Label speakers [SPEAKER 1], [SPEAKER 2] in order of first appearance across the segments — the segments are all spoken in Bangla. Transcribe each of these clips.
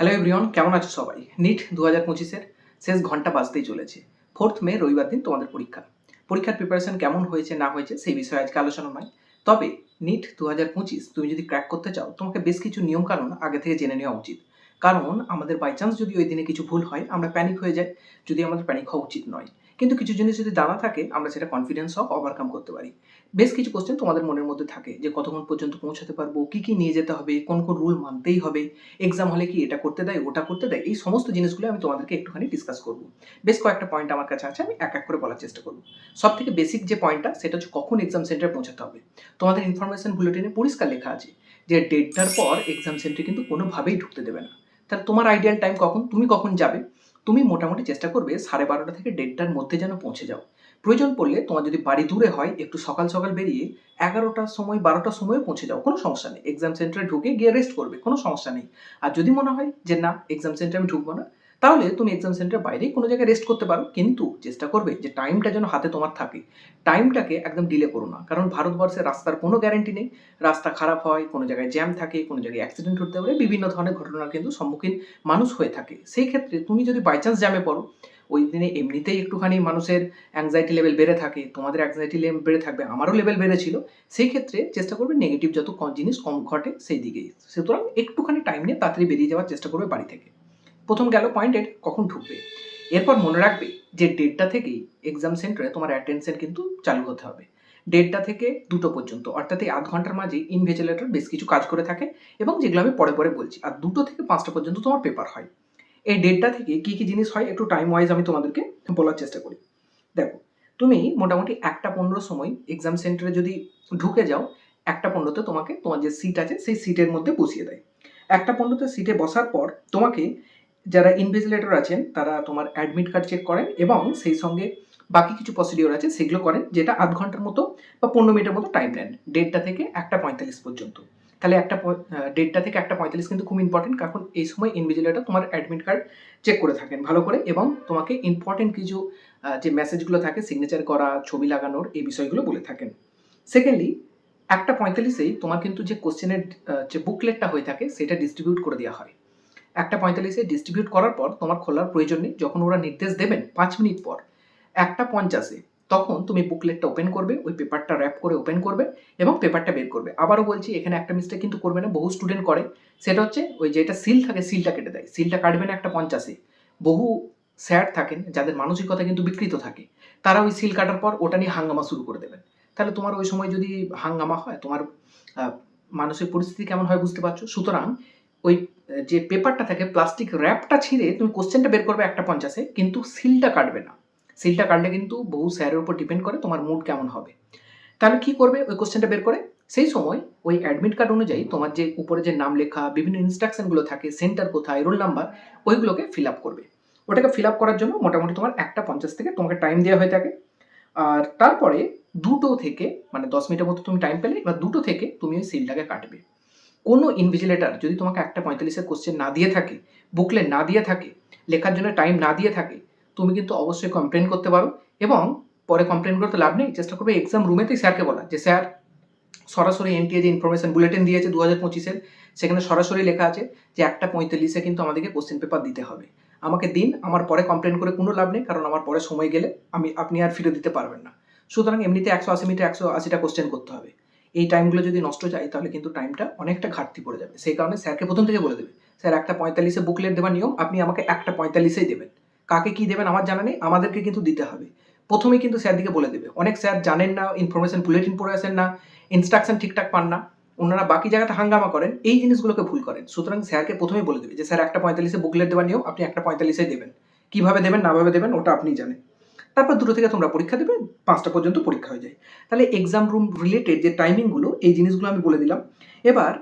[SPEAKER 1] হ্যালো এভরিওয়ান কেমন আছো সবাই? নিট দু হাজার পঁচিশের শেষ ঘণ্টা বাজতেই চলেছে। ফোর্থ মে রবিবার দিন তোমাদের পরীক্ষা। পরীক্ষার প্রিপারেশন কেমন হয়েছে, না হয়েছে, সেই বিষয়ে আজকে আলোচনা নয়। তবে নিট দু হাজার পঁচিশ, তুমি যদি ক্র্যাক করতে চাও, তোমাকে বেশ কিছু নিয়মকানুন আগে থেকে জেনে নেওয়া উচিত। কারণ, আমাদের বাই চান্স যদি ওই দিনে কিছু ভুল হয়, আমরা প্যানিক হয়ে যাই। যদি আমাদের প্যানিক হওয়া উচিত নয়। কিন্তু কিছু জিনিস যদি জানা থাকে, আমরা সেটা কনফিডেন্স অফ ওভারকাম করতে পারি। বেশ কিছু কোশ্চেন তোমাদের মনের মধ্যে থাকে যে কতক্ষণ পর্যন্ত পৌঁছাতে পারব, কি কি নিয়ে যেতে হবে, কোন কোন রুল মানতেই হবে এক্সাম হলে কি এটা করতে দেয়, ওটা করতে দেয়, এই সমস্ত জিনিসগুলো আমি তোমাদেরকে একটুখানি ডিসকাস করব। বেশ কয়েকটা পয়েন্ট আমার কাছে আছে, আমি এক এক করে বলার চেষ্টা করব। সব থেকে বেসিক যে পয়েন্টটা সেটা হচ্ছে কখন এক্সাম সেন্টারে পৌঁছাতে হবে। তোমাদের ইনফরমেশন বুলেটিনে পরিষ্কার লেখা আছে যে ডেটটার পর এক্সাম সেন্টারে কিন্তু কোনোভাবেই ঢুকতে দেবে না। তাহলে তোমার আইডিয়াল টাইম কখন? তুমি কখন যাবে? তুমি মোটামুটি চেষ্টা করবে সাড়ে বারোটা থেকে দেড়টার মধ্যে যেন পৌঁছে যাও। প্রয়োজন পড়লে তোমার যদি বাড়ি দূরে হয়, একটু সকাল সকাল বেরিয়ে এগারোটার সময়, বারোটার সময় পৌঁছে যাও, কোনো সমস্যা নেই। এক্সাম সেন্টারে ঢুকে গিয়ে রেস্ট করবে, কোনো সমস্যা নেই। আর যদি মনে হয় যে না এক্সাম সেন্টারে আমি ঢুকবো না তাহলে তুমি এক্সাম সেন্টারের বাইরেই কোনো জায়গায় রেস্ট করতে পারো। কিন্তু চেষ্টা করবে যে টাইমটা যেন হাতে তোমার থাকে। টাইমটাকে একদম ডিলে করো না। কারণ ভারতবর্ষে রাস্তার কোনো গ্যারেন্টি নেই। রাস্তা খারাপ হয়, কোনো জায়গায় জ্যাম থাকে, কোনো জায়গায় অ্যাক্সিডেন্ট হতে পারে, বিভিন্ন ধরনের ঘটনার কিন্তু সম্মুখীন মানুষ হয়ে থাকে। সেই ক্ষেত্রে তুমি যদি বাই চান্স জ্যামে পড়ো, ওই দিনে এমনিতেই একটুখানি মানুষের অ্যাংজাইটি লেভেল বেড়ে থাকে, তোমাদের অ্যাংজাইটি লেভেল বেড়ে থাকবে, আমারও লেভেল বেড়েছিল। সেই ক্ষেত্রে চেষ্টা করবে নেগেটিভ যত জিনিস কম ঘটে, সেই দিকেই। সুতরাং একটুখানি টাইম নিয়ে তাড়াতাড়ি বেরিয়ে যাওয়ার চেষ্টা করবে বাড়ি থেকে। প্রথম গেল পয়েন্ট এর কখন ঢুকবে? এরপর মনে রাখবে যে ডেটটা থেকেই এক্সাম সেন্টারে তোমার অ্যাটেনশন কিন্তু চালু হতে হবে। দেড়টা থেকে দুটো পর্যন্ত, অর্থাৎ এই আধ ঘণ্টার মাঝে ইনভেজিলেটর বেশ কিছু কাজ করে থাকে এবং যেগুলো আমি পরে পরে বলছি, আর দুটো থেকে পাঁচটা পর্যন্ত তোমার পেপার হয়। এই ডেটটা থেকে কি কি জিনিস হয় একটু টাইম ওয়াইজ আমি তোমাদেরকে বলার চেষ্টা করি। দেখো, তুমি মোটামুটি একটা পনেরো সময় এক্সাম সেন্টারে যদি ঢুকে যাও, একটা পনেরোতে তোমাকে তোমার যে সিট আছে সেই সিটের মধ্যে বসিয়ে দেয়। একটা পনেরোতে সিটে বসার পর তোমাকে যারা ইনভিজিলেটর আছেন, তারা তোমার অ্যাডমিট কার্ড চেক করেন এবং সেই সঙ্গে বাকি কিছু প্রসিডিওর আছে, সেগুলো করেন, যেটা আধ ঘণ্টার মতো বা পনেরো মিনিটের মতো টাইম নেন। দেড়টা থেকে একটা পঁয়তাল্লিশ পর্যন্ত। তাহলে একটা দেড়টা থেকে একটা পঁয়তাল্লিশ কিন্তু খুব ইম্পর্টেন্ট কারণ এই সময় ইনভিজিলেটর তোমার অ্যাডমিট কার্ড চেক করে থাকেন ভালো করে এবং তোমাকে ইম্পর্টেন্ট কিছু যে মেসেজগুলো থাকে সিগনেচার করা, ছবি লাগানোর, এই বিষয়গুলো বলে থাকেন। সেকেন্ডলি একটা পঁয়তাল্লিশেই তোমার কিন্তু যে কোশ্চেনের যে বুকলেটটা হয়ে থাকে, সেটা ডিস্ট্রিবিউট করে দেওয়া হয়। একটা পঁয়তাল্লিশে ডিস্ট্রিবিউট করার পর তোমার খোলার প্রয়োজন নেই। যখন ওরা নির্দেশ দেবেন পাঁচ মিনিট পর, একটা পঞ্চাশে, তখন তুমি বুকলেটটা ওপেন করবে, ওই পেপারটা র্যাপ করে ওপেন করবে এবং পেপারটা বের করবে। আবারও বলছি, এখানে একটা মিস্টেক কিন্তু করবে না, বহু স্টুডেন্ট করে। সেটা হচ্ছে, ওই যেটা সিল থাকে সিলটা কেটে দেয়। সিলটা কাটবে না একটা পঞ্চাশে। বহু স্যার থাকেন, যাদের মানসিকতা কিন্তু বিকৃত থাকে। তারা ওই সিল কাটার পর ওটা নিয়ে হাঙ্গামা শুরু করে দেবেন। তাহলে তোমার ওই সময় যদি হাঙ্গামা হয়, তোমার মানসিক পরিস্থিতি কেমন হয় বুঝতে পারছ? সুতরাং ওই যে পেপারটা থাকে প্লাস্টিক র্যাপটা ছিঁড়ে তুমি কোশ্চেনটা বের করবে একটা পঞ্চাশে কিন্তু সিলটা কাটবে না। সিলটা কাটলে কিন্তু বহু স্যারের উপর ডিপেন্ড করে তোমার মুড কেমন হবে। তাহলে কি করবে? ওই কোশ্চেনটা বের করে। সেই সময় ওই অ্যাডমিট কার্ড অনুযায়ী তোমার যে উপরে যে নাম লেখা, বিভিন্ন ইনস্ট্রাকশনগুলো থাকে সেন্টার কোথায় রোল নাম্বার ওইগুলোকে ফিল আপ করবে। ওটাকে ফিল আপ করার জন্য মোটামুটি তোমার একটা পঞ্চাশ থেকে তোমাকে টাইম দেওয়া হয়ে থাকে। আর তারপরে দুটো থেকে মানে দশ মিনিটের মতো তুমি টাইম পেলে, এবার দুটো থেকে তুমি ওই সিলটাকে কাটবে। কোনো ইনভিজিলেটার যদি তোমাকে একটা পঁয়তাল্লিশের কোশ্চেন না দিয়ে থাকে বুকলে না দিয়ে থাকে, লেখার জন্য টাইম না দিয়ে থাকে, তুমি কিন্তু অবশ্যই কমপ্লেন করতে পারো এবং পরে কমপ্লেন করতে লাভ নেই। চেষ্টা করবে এক্সাম রুমেতেই স্যারকে বলা যে, স্যার, সরাসরি এনটিএ যে ইনফরমেশন বুলেটিন দিয়েছে দু হাজার পঁচিশের, সেখানে সরাসরি লেখা আছে যে, একটা পঁয়তাল্লিশে কিন্তু আমাদেরকে কোশ্চেন পেপার দিতে হবে। আমাকে দিন, আমার পরে কমপ্লেন করে কোনো লাভ নেই, কারণ আমার পরে সময় গেলে আমি, আপনি আর ফিরে দিতে পারবেন না। সুতরাং এমনিতে একশো আশি মিনিটে একশো আশিটা কোশ্চেন করতে হবে। এই টাইমগুলো যদি নষ্ট যায়, তাহলে কিন্তু টাইমটা অনেকটা ঘাটতি পড়ে যাবে। সেই কারণে স্যারকে প্রথম থেকে বলে দেবে, স্যার, একটা পঁয়তাল্লিশে বুকলেট দেওয়ার নিয়ম, আপনি আমাকে একটা পঁয়তাল্লিশেই দেবেন। কাকে কি দেবেন আমার জানা নেই, আমাদেরকে কিন্তু দিতে হবে। প্রথমেই কিন্তু স্যার দিকে বলে দেবে। অনেক স্যার জানেন না ইনফরমেশন বুলেটিন পড়ে আসেন না ইনস্ট্রাকশন ঠিকঠাক পান না, ওনারা বাকি জায়গাতে হাঙ্গামা করেন, এই জিনিসগুলোকে ভুল করেন। সুতরাং স্যারকে প্রথমেই বলে দেবে যে, স্যার, একটা পঁয়তাল্লিশে বুকলেট দেওয়ার নিয়ম, আপনি একটা পঁয়তাল্লিশে দেবেন। কীভাবে দেবেন, না ভাবে দেবেন, ওটা আপনি জানেন। তারপর দুটো থেকে তোমরা পরীক্ষা দেবে, পাঁচটা পর্যন্ত পরীক্ষা হয়ে যায়। তাহলে এক্সাম রুম রিলেটেড যে টাইমিংগুলো এই জিনিসগুলো আমি বলে দিলাম। এবার,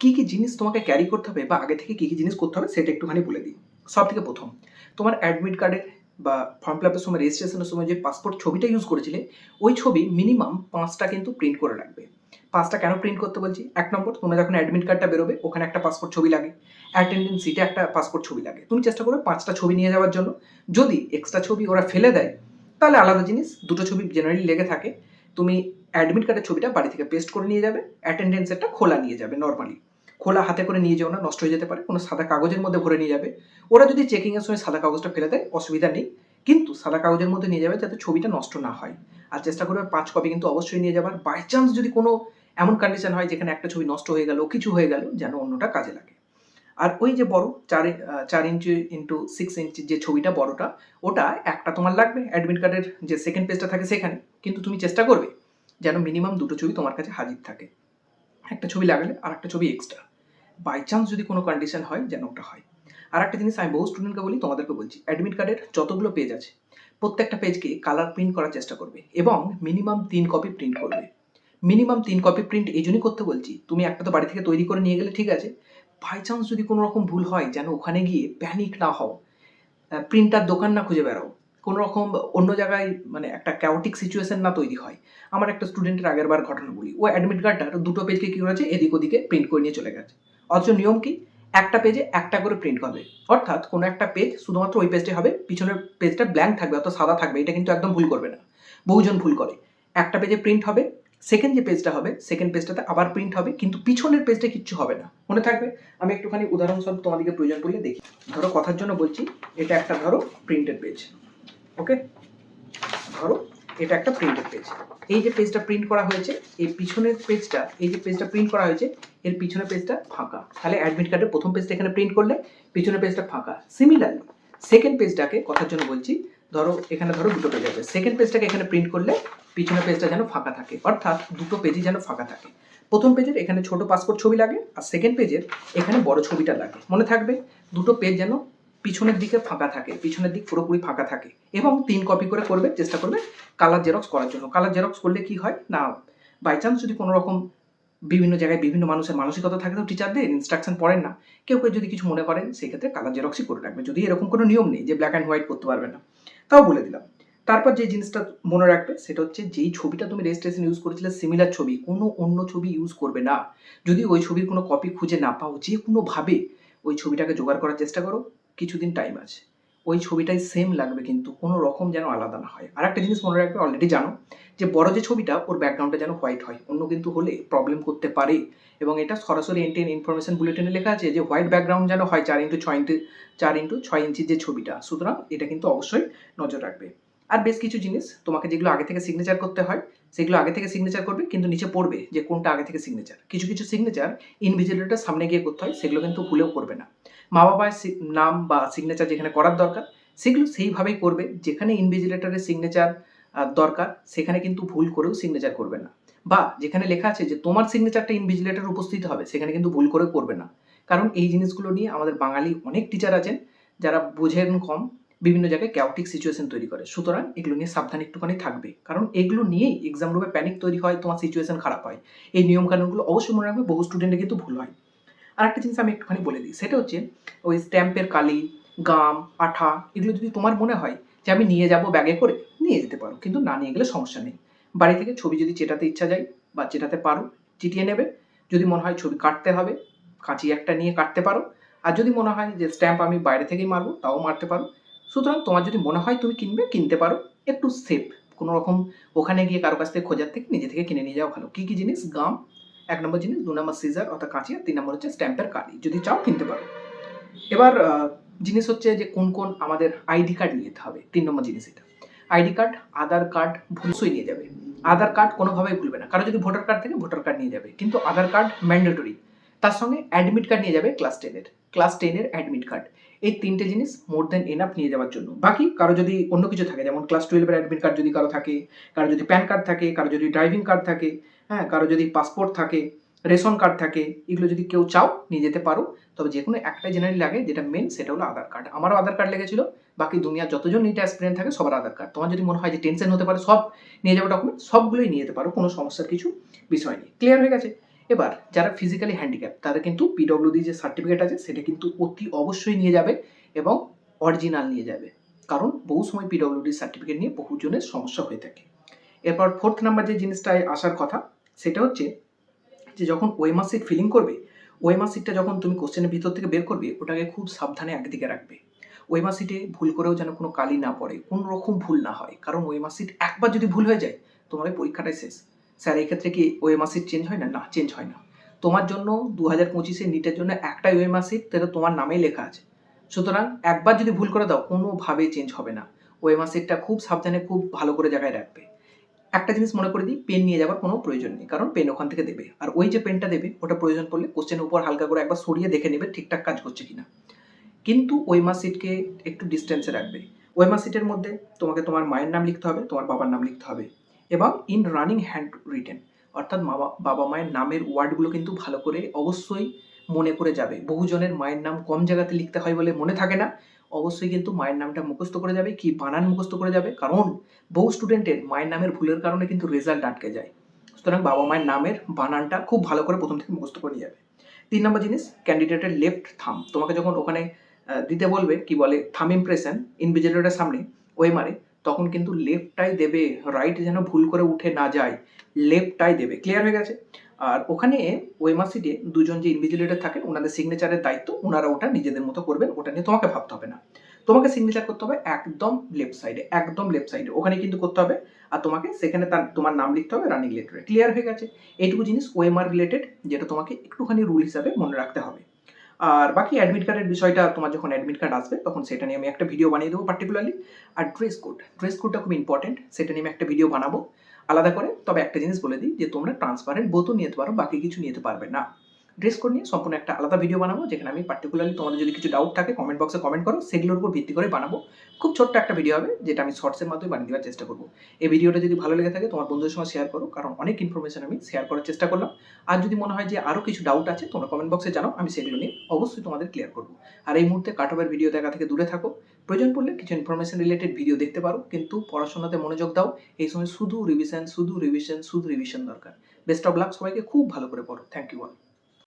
[SPEAKER 1] কী কী জিনিস তোমাকে ক্যারি করতে হবে বা আগে থেকে কী কী জিনিস করতে হবে সেটা একটুখানি বলে দিই। সব থেকে প্রথম, তোমার অ্যাডমিট কার্ডের বা ফর্ম ফিল আপের সময় রেজিস্ট্রেশনের সময় যে পাসপোর্ট ছবিটা ইউজ করেছিলে, ওই ছবি মিনিমাম পাঁচটা কিন্তু প্রিন্ট করে রাখবে। পাঁচটা কেন প্রিন্ট করতে বলছি? এক নম্বর, তোমরা যখন অ্যাডমিট কার্ডটা বেরোবে, ওখানে একটা পাসপোর্ট ছবি লাগে। অ্যাটেন্ডেন্স সিটে একটা পাসপোর্ট ছবি লাগে। তুমি চেষ্টা করবে পাঁচটা ছবি নিয়ে যাওয়ার জন্য। যদি এক্সট্রা ছবি ওরা ফেলে দেয় তাহলে আলাদা জিনিস, দুটো ছবি জেনারেলি লেগে থাকে। তুমি অ্যাডমিট কার্ডের ছবিটা বাড়ি থেকে পেস্ট করে নিয়ে যাবে অ্যাটেন্ডেন্সেরটা খোলা নিয়ে যাবে নর্মালি খোলা হাতে করে নিয়ে যেও না, নষ্ট হয়ে যেতে পারে, কোনো সাদা কাগজের মধ্যে ভরে নিয়ে যাবে। ওরা যদি চেকিংয়ের সময় সাদা কাগজটা ফেলে দেয়, অসুবিধা নেই। কিন্তু সাদা কাগজের মধ্যে নিয়ে যাবে যাতে ছবিটা নষ্ট না হয়। আর চেষ্টা করবে পাঁচ কপি কিন্তু অবশ্যই নিয়ে যাবার। বাই চান্স যদি কোনো এমন কন্ডিশন হয় যেখানে একটা ছবি নষ্ট হয়ে গেল, কিছু হয়ে গেল, যেন অন্যটা কাজে লাগে। আর ওই যে বড় চার চার ইঞ্চি ইন্টু সিক্স ইঞ্চি যে ছবিটা বড়টা, ওটা একটা তোমার লাগবে অ্যাডমিট কার্ডের যে সেকেন্ড পেজটা থাকে সেখানে। কিন্তু তুমি চেষ্টা করবে যেন মিনিমাম দুটো ছবি তোমার কাছে হাজির থাকে। একটা ছবি লাগালে আর একটা ছবি এক্সট্রা বাই চান্স যদি কোনো কন্ডিশন হয়, যেন ওটা হয়। আর একটা জিনিস আমি বহু স্টুডেন্টকে বলি, তোমাদেরকে বলছি অ্যাডমিট কার্ডের যতগুলো পেজ আছে, প্রত্যেকটা পেজকে কালার প্রিন্ট করার চেষ্টা করবে এবং মিনিমাম তিন কপি প্রিন্ট করবে। মিনিমাম তিন কপি প্রিন্ট এই জন্যই করতে বলছি, তুমি একটা তো বাড়ি থেকে তৈরি করে নিয়ে গেলে ঠিক আছে বাই চান্স যদি কোনো রকম ভুল হয়, যেন ওখানে গিয়ে প্যানিক না হও প্রিন্টার দোকান না খুঁজে বেড়াও, কোনো রকম অন্য জায়গায় মানে একটা ক্যাওটিক সিচুয়েশন না তৈরি হয়। আমার একটা স্টুডেন্টের আগের বার ঘটনা বলি। ও অ্যাডমিট কার্ডটা দুটো পেজকে কী করেছে, এদিক ওদিকে প্রিন্ট করে নিয়ে চলে গেছে। অথচ নিয়ম কি? একটা পেজে একটা করে প্রিন্ট হবে অর্থাৎ কোনো একটা পেজ শুধুমাত্র ওই পেজটাই হবে, পিছনের পেজটা ব্ল্যাঙ্ক থাকবে, অর্থাৎ সাদা থাকবে। এটা কিন্তু একদম ভুল করবে না। বহুজন ভুল করে। একটা পেজে প্রিন্ট হবে সেকেন্ড যে পেজটা হবে সেকেন্ড পেজটাতে আবার প্রিন্ট হবে, কিন্তু পিছনের পেজটা কিচ্ছু হবে না। মনে থাকবে? আমি একটুখানি উদাহরণস্বরূপ তোমাদেরকে প্রয়োজন পড়লে দেখি। ধরো কথার জন্য বলছি, এটা একটা ধরো প্রিন্টেড পেজ ওকে ধরো এটা একটা প্রিন্টেড পেজ এই যে পেজটা প্রিন্ট করা হয়েছে, এই পিছনের পেজটা এই যে পেজটা প্রিন্ট করা হয়েছে, এর পিছনের পেজটা ফাঁকা। তাহলে অ্যাডমিট কার্ডের প্রথম পেজটা এখানে প্রিন্ট করলে, পিছনের পেজটা ফাঁকা। সিমিলারলি সেকেন্ড পেজটাকে কথার জন্য বলছি, ধরো এখানে ধরো দুটো পেজ আছে। সেকেন্ড পেজটাকে এখানে প্রিন্ট করলে পিছনের পেজটা যেন ফাঁকা থাকে। অর্থাৎ দুটো পেজই যেন ফাঁকা থাকে। প্রথম পেজের এখানে ছোট পাসপোর্ট ছবি লাগে আর সেকেন্ড পেজের এখানে বড় ছবিটা লাগে। মনে থাকবে, দুটো পেজ যেন পিছনের দিকে ফাঁকা থাকে, পিছনের দিক পুরোপুরি ফাঁকা থাকে এবং তিন কপি করে করবে, চেষ্টা করবে কালার জেরক্স করার জন্য। কালার জেরক্স করলে কি হয়? না বাই চান্স যদি কোনো রকম বিভিন্ন জায়গায় বিভিন্ন মানুষের মানসিকতা থাকে তো টিচারদের ইনস্ট্রাকশন পড়েন না। কেউ কেউ যদি কিছু মনে করেন, সেক্ষেত্রে কালার জেরক্সই করে রাখবে। যদি এরকম কোনো নিয়ম নেই যে ব্ল্যাক অ্যান্ড হোয়াইট করতে পারবে না। তাও বলে দিলাম। তারপর যে জিনিসটা মনে রাখবে সেটা হচ্ছে যেই ছবিটা তুমি রেজিস্ট্রেশন ইউজ করেছিলে সিমিলার ছবি, কোনো অন্য ছবি ইউজ করবে না। যদি ওই ছবির কোনো কপি খুঁজে না পাও, যে কোনোভাবে ওই ছবিটাকে জোগাড় করার চেষ্টা করো, কিছুদিন টাইম আছে। ওই ছবিটাই সেম লাগবে কিন্তু, কোনো রকম যেন আলাদা না হয়। আর একটা জিনিস মনে রাখবে অলরেডি জানো, যে বড় যে ছবিটা, ওর ব্যাকগ্রাউন্ডটা যেন হোয়াইট হয়, অন্য কিন্তু হলে প্রবলেম করতে পারে। এবং এটা সরাসরি এনটেন ইনফরমেশন বুলেটিনে লেখা আছে যে হোয়াইট ব্যাকগ্রাউন্ড যেন হয় চার ইন্টু ছয় ইন্টু চার ইন্টু ছয় ইঞ্চির যে ছবিটা। সুতরাং এটা কিন্তু অবশ্যই নজর রাখবে। আর বেশ কিছু জিনিস তোমাকে যেগুলো আগে থেকে সিগনেচার করতে হয়, সেগুলো আগে থেকে সিগনেচার করবে, কিন্তু নিচে পড়বে যে কোনটা আগে থেকে সিগনেচার কিছু কিছু সিগনেচার ইনভিজিলেটার সামনে গিয়ে করতে হয়, সেগুলো কিন্তু ভুলেও করবে না। মা বাবার নাম বা সিগনেচার যেখানে করার দরকার, সেগুলো সেইভাবেই করবে, যেখানে ইনভিজিলেটরের সিগনেচার দরকার, সেখানে কিন্তু ভুল করেও সিগনেচার করবে না। বা যেখানে লেখা আছে যে তোমার সিগনেচারটা ইনভিজিলেটর উপস্থিত হবে, সেখানে কিন্তু ভুল করে করবে না। কারণ এই জিনিসগুলো নিয়ে আমাদের বাঙালি অনেক টিচার আছেন, যারা বোঝেন কম বিভিন্ন জায়গায় ক্যাওটিক সিচুয়েশন তৈরি করে। সুতরাং এগুলো নিয়ে সাবধান একটুখানি থাকবে। কারণ এগুলো নিয়েই এক্সাম রুমে প্যানিক তৈরি হয়, তোমার সিচুয়েশন খারাপ হয়। এই নিয়মকানুনগুলো অবশ্যই মনে রাখবে, বহু স্টুডেন্টের কিন্তু ভুল হয়। আর একটা জিনিস আমি একটুখানি বলে দিই, সেটা হচ্ছে ওই স্ট্যাম্পের কালি, গাম, আঠা, এগুলো যদি তোমার মনে হয় যে আমি নিয়ে যাব ব্যাগে করে, নিয়ে যেতে পারো। কিন্তু না নিয়ে গেলে সমস্যা নেই। বাড়ি থেকে ছবি যদি চেটাতে ইচ্ছা যায় বা চেটাতে পারো, চিটিয়ে নেবে। যদি মনে হয় ছবি কাটতে হবে, কাঁচি একটা নিয়ে কাটতে পারো। আর যদি মনে হয় যে স্ট্যাম্প আমি বাইরে থেকেই মারবো, তাও মারতে পারো। সুতরাং তোমার যদি মনে হয় তুমি কিনবে, কিনতে পারো। একটু সেফ কোনো রকম ওখানে গিয়ে কারও কাছ থেকে খোঁজার থেকে নিজে থেকে কিনে নিয়ে যাওয়া ভালো। কী কী জিনিস? গাম। এক নম্বর জিনিস, দু নম্বর সিজার অর্থাৎ কাঁচি। আর তিন নম্বর হচ্ছে স্ট্যাম্পের কালি। যদি চাও কিনতে পারো। এবার জিনিস হচ্ছে যে কোন কোন আমাদের আইডি কার্ড নিয়ে যেতে হবে। তিন নম্বর জিনিস এটা। আইডি কার্ড আধার কার্ড ভুলসই নিয়ে যাবে। আধার কার্ড কোনোভাবেই ভুলবে না। কারও যদি ভোটার কার্ড থাকে ভোটার কার্ড নিয়ে যাবে। কিন্তু আধার কার্ড ম্যান্ডেটরি তার সঙ্গে অ্যাডমিট কার্ড নিয়ে যাবে ক্লাস টেনের ক্লাস টেনের অ্যাডমিট কার্ড এই তিনটে জিনিস মোর দেন এনাফ নিয়ে যাওয়ার জন্য। বাকি কারও যদি অন্য কিছু থাকে, যেমন ক্লাস টুয়েলভের অ্যাডমিট কার্ড যদি কারও থাকে, কারও যদি প্যান কার্ড থাকে, কারও যদি ড্রাইভিং কার্ড থাকে হ্যাঁ কারও যদি পাসপোর্ট থাকে রেশন কার্ড থাকে, এগুলো যদি কেউ চাও নিয়ে যেতে পারো, তবে যে কোনো একটাই জেনারেলি লাগে, যেটা মেন সেটা হলো আধার কার্ড আমারও আধার কার্ড লেগেছিল, বাকি দুনিয়ার যতজন নিট অ্যাসপিরেন্ট থাকে সবার আধার কার্ড তোমার যদি মনে হয় যে টেনশন হতে পারে, সব নিয়ে যাব ডকুমেন্ট সবগুলোই নিয়ে যেতে পারো, কোনো সমস্যার কিছু বিষয় নেই। ক্লিয়ার হয়ে গেছে? এবার যারা ফিজিক্যালি হ্যান্ডিক্যাপ তাদের কিন্তু পিডব্লিউডি যে সার্টিফিকেট আছে, সেটা কিন্তু অতি অবশ্যই নিয়ে যাবে এবং অরিজিনাল নিয়ে যাবে। কারণ বহু সময় পিডব্লিউডি সার্টিফিকেট নিয়ে বহুজনের সমস্যা হয়ে থাকে। এরপর ফোর্থ নাম্বার যে জিনিসটায় আসার কথা, সেটা হচ্ছে যে যখন ওয়েমার সিট ফিলিং করবে ওয়েমার সিটটা যখন তুমি কোশ্চেনের ভিতর থেকে বের করবে, ওটাকে খুব সাবধানে একদিকে রাখবে। ওয়েমার সিটে ভুল করেও যেন কোনো কালি না পড়ে, কোনো রকম ভুল না হয়। কারণ ওয়েমার সিট একবার যদি ভুল হয়ে যায় তোমার পরীক্ষাটাই শেষ। স্যার এই ক্ষেত্রে কি ওয়েমার সিট চেঞ্জ হয় না? না চেঞ্জ হয় না। তোমার জন্য দু হাজার পঁচিশে নিটের জন্য একটাই ওয়েমার সিট সেটা তোমার নামেই লেখা আছে। সুতরাং একবার যদি ভুল করে দাও, কোনোভাবেই চেঞ্জ হবে না। ওয়েমার সিটটা খুব সাবধানে, খুব ভালো করে জায়গায় রাখবে। একটা জিনিস মনে করে দিই পেন নিয়ে যাওয়ার কোনো প্রয়োজন নেই, কারণ পেন ওখান থেকে দেবে। আর ওই যে পেনটা দেবে, ওটা প্রয়োজন পড়লে কোশ্চেনের উপর হালকা করে একবার সরিয়ে দেখে নেবে, ঠিকঠাক কাজ করছে কিনা। কিন্তু ওয়েমার সিটকে একটু ডিস্টেন্সে রাখবে। ওয়েমার সিটের মধ্যে তোমাকে তোমার মায়ের নাম লিখতে হবে, তোমার বাবার নাম লিখতে হবে। এবং ইন রানিং হ্যান্ড রিটেন অর্থাৎ বাবা বাবা মায়ের নামের ওয়ার্ডগুলো কিন্তু ভালো করে অবশ্যই মনে করে যাবে। বহুজনের মায়ের নাম কম জায়গাতে লিখতে হয় বলে মনে থাকে না। অবশ্যই কিন্তু মায়ের নামটা মুখস্থ করে যাবে কি বানান মুখস্থ করে যাবে, কারণ বহু স্টুডেন্টের মায়ের নামের ভুলের কারণে কিন্তু রেজাল্ট আটকে যায়। সুতরাং বাবা মায়ের নামের বানানটা খুব ভালো করে প্রথম থেকে মুখস্থ করে যাবে। তিন নম্বর জিনিস ক্যান্ডিডেটের লেফট থাম তোমাকে যখন ওখানে দিতে বলবে, কি বলে থাম ইমপ্রেশন ইনভিজিলেটরের সামনে ওয়েমারে তখন কিন্তু লেফটটাই দেবে রাইট যেন ভুল করে উঠে না যায়, লেফটটাই দেবে। ক্লিয়ার হয়ে গেছে? আর ওখানে ওয়েমার সিটে দুজন যে ইনভিজিলেটর থাকেন, ওনাদের সিগনেচারের দায়িত্ব, ওনারা ওটা নিজেদের মতো করবেন, ওটা নিয়ে তোমাকে ভাবতে হবে না। তোমাকে সিগনেচার করতে হবে একদম লেফট সাইডে একদম লেফট সাইডে ওখানে কিন্তু করতে হবে, আর তোমাকে সেখানে তার, তোমার নাম লিখতে হবে রানিং লেটারে ক্লিয়ার হয়ে গেছে? এইটুকু জিনিস ওএমআর রিলেটেড যেটা তোমাকে একটুখানি রুল হিসাবে মনে রাখতে হবে। আর বাকি অ্যাডমিট কার্ডের বিষয়টা তোমার যখন অ্যাডমিট কার্ড আসবে, তখন সেটা নিয়ে আমি একটা ভিডিও বানিয়ে দেবো পার্টিকুলারলি আর ড্রেস কোড ড্রেস কোডটা খুব ইম্পর্টেন্ট সেটা নিয়ে আমি একটা ভিডিও বানাবো। আলাদা করে, তবে একটা জিনিস বলে দিই যে তোমরা ট্রান্সপারেন্ট বোতল নিতে পারো, বাকি কিছু নিতে পারবে না। ড্রেস কোড নিয়ে সম্পূর্ণ একটা আলাদা ভিডিও বানাবো, যেখানে আমি পার্টিকুলারলি তোমাদের যদি কিছু ডাউট থাকে কমেন্ট বক্সে কমেন্ট করো, সেগুলোর উপর ভিত্তি করে বানাবো। খুব ছোট্ট একটা ভিডিও হবে, যেটা আমি শর্টসের মাধ্যমে বানিয়ে দেওয়ার চেষ্টা করব। এই ভিডিওটা যদি ভালো লেগে থাকে, তোমার বন্ধুদের সঙ্গে শেয়ার করো, কারণ অনেক ইনফরমেশন আমি শেয়ার করার চেষ্টা করলাম। আর যদি মনে হয় যে আরও কিছু ডাউট আছে, তোমরা কমেন্ট বক্সে জানাও, আমি সেগুলো নিয়ে অবশ্যই তোমাদের ক্লিয়ার করব। আর এই মুহূর্তে কাটওভার ভিডিও দেখা থেকে দূরে থাকো। প্রয়োজন পড়লে কিছু ইনফরমেশন রিলেটেড ভিডিও দেখতে পারো, কিন্তু পড়াশোনাতে মনোযোগ দাও। এই সময় শুধু রিভিশন শুধু রিভিশন শুধু রিভিশন দরকার। বেস্ট অফ লাক সবাইকে, খুব ভালো করে পড়ো। Thank you